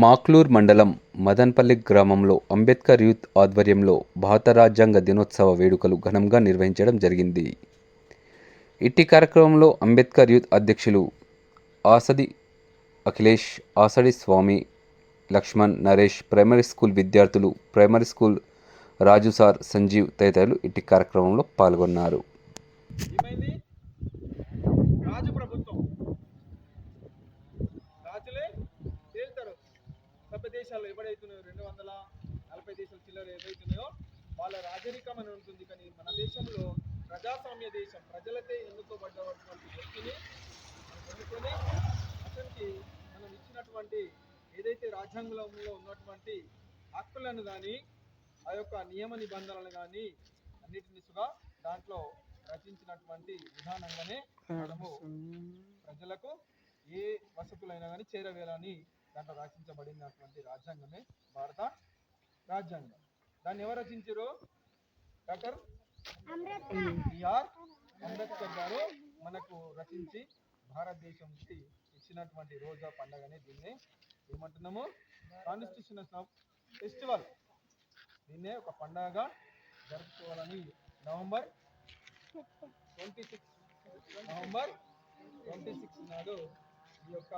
మాక్లూర్ మండలం మదన్పల్లి గ్రామంలో అంబేద్కర్ యూత్ ఆధ్వర్యంలో భారత రాజ్యాంగ దినోత్సవ వేడుకలు ఘనంగా నిర్వహించడం జరిగింది. ఇట్టి కార్యక్రమంలో అంబేద్కర్ యూత్ అధ్యక్షులు ఆసది అఖిలేష్ ఆసడి స్వామి లక్ష్మణ్ నరేష్ ప్రైమరీ స్కూల్ విద్యార్థులు primary school Raju sir Sanjeev తదితరులు ఇట్టి కార్యక్రమంలో పాల్గొన్నారు. ఏమైంది? దేశాలు ఎవడైతున్నాయో రెండు వందల నలభై దేశాలు చిల్లర ఏవైతున్నాయో వాళ్ళ రాజరికం అని ఉంటుంది. కానీ మన దేశంలో ప్రజాస్వామ్య దేశం ప్రజలతే ఎన్నుకోబడ్డటువంటి వ్యక్తిని మనం ఎన్నుకొని అతనికి మనం ఇచ్చినటువంటి ఏదైతే రాజ్యాంగంలో ఉన్నటువంటి హక్కులను కానీ ఆ యొక్క నియమ నిబంధనలు కానీ అన్నింటినిసుగా దాంట్లో రచించినటువంటి విధానంగానే మనము ప్రజలకు ఏ వసతులైనా కానీ చేరవేయాలని దాంట్లో రచించబడినటువంటి రాజ్యాంగమే భారత రాజ్యాంగం. దాన్ని ఎవరు రచించారు డాక్టర్ బిఆర్ అంబేద్కర్ గారు మనకు రచించి భారతదేశంకి ఇచ్చినటువంటి రోజా పండగనే దీన్నే ఏమంటున్నాము? Constitution festival. దీన్నే ఒక పండగగా జరుపుకోవాలని November twenty six November twenty six నాడు ఈ యొక్క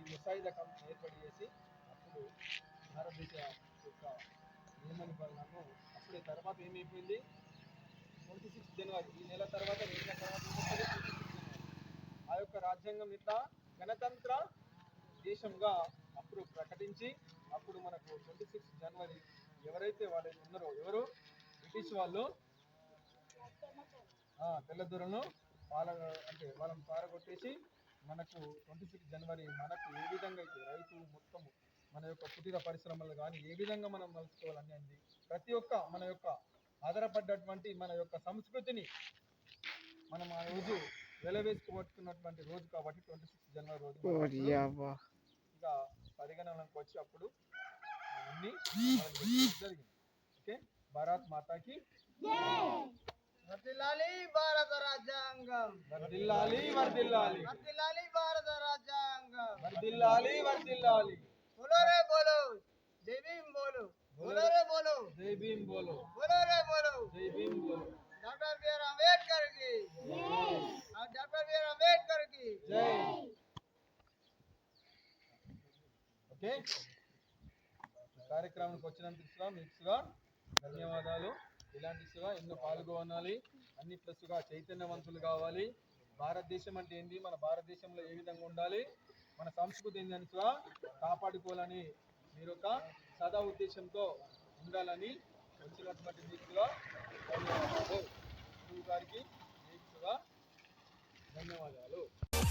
ఈ ముసాయిదా కమిటీ ఏర్పాటు చేసి అప్పుడు భారతదేశ యొక్క నియమ నిబంధనలను అప్పుడే తర్వాత ఏమైపోయింది? ట్వంటీ సిక్స్ జనవరి ఈ నెల తర్వాత తర్వాత ఆ యొక్క రాజ్యాంగం ఇట్లా గణతంత్ర దేశంగా అప్పుడు ప్రకటించి అప్పుడు మనకు ట్వంటీ సిక్స్ జనవరి ఎవరైతే వాళ్ళు ఉన్నారో ఎవరు? బ్రిటిష్ వాళ్ళు. తెల్లదొరను పాల అంటే వాళ్ళని పారగొట్టేసి మనకు ట్వంటీ సిక్స్ జనవరి మనకు ఏ విధంగా అయితే రైతు మొత్తం మన యొక్క కుటీర పరిశ్రమలు కానీ ఏ విధంగా మనం మలుచుకోవాలని అంది ప్రతి ఒక్క మన యొక్క ఆధారపడ్డటువంటి మన యొక్క సంస్కృతిని మనం ఆ రోజు వెలవేసుకుపట్టుకున్నటువంటి రోజు కాబట్టి ట్వంటీ సిక్స్ జనవరి రోజు ఇక పరిగణనలోకి వచ్చి అప్పుడు అన్ని జరిగింది. ఓకే? భారత్ మాతాకి వర్ధిల్లాలి భారత రాజ్యాంగం. వర్దిల్లాలి వర్దిల్లాలి. వర్ధిల్లాలి భారత రాజ్యాంగం. వర్దిల్లాలి వర్దిల్లాలి. బోలో రే బోలో జై భీమ్ బోలో. బోలో రే బోలో. జై భీమ్ బోలో. బోలో రే బోలో. జై భీమ్ బోలో. డాక్టర్ బిఆర్ అంబేద్కర్కి డాక్టర్ బిఆర్ అంబేద్కర్కి జై. ఓకే. కార్యక్రమానికి వచ్చినందుకుగా మీకు ధన్యవాదాలు. ఇలాంటి సుగా ఎన్నో పాల్గొనాలి. అన్ని సుగా చైతన్యవంతులు కావాలి. భారతదేశం అంటే ఏంది? మన భారతదేశంలో ఏ విధంగా ఉండాలి? మన సంస్కృతి ఏందని కాపాడుకోవాలని మీరు ఒక సదా ఉద్దేశంతో ఉండాలని వచ్చినటువంటి దిశగా గారికి మీకుగా ధన్యవాదాలు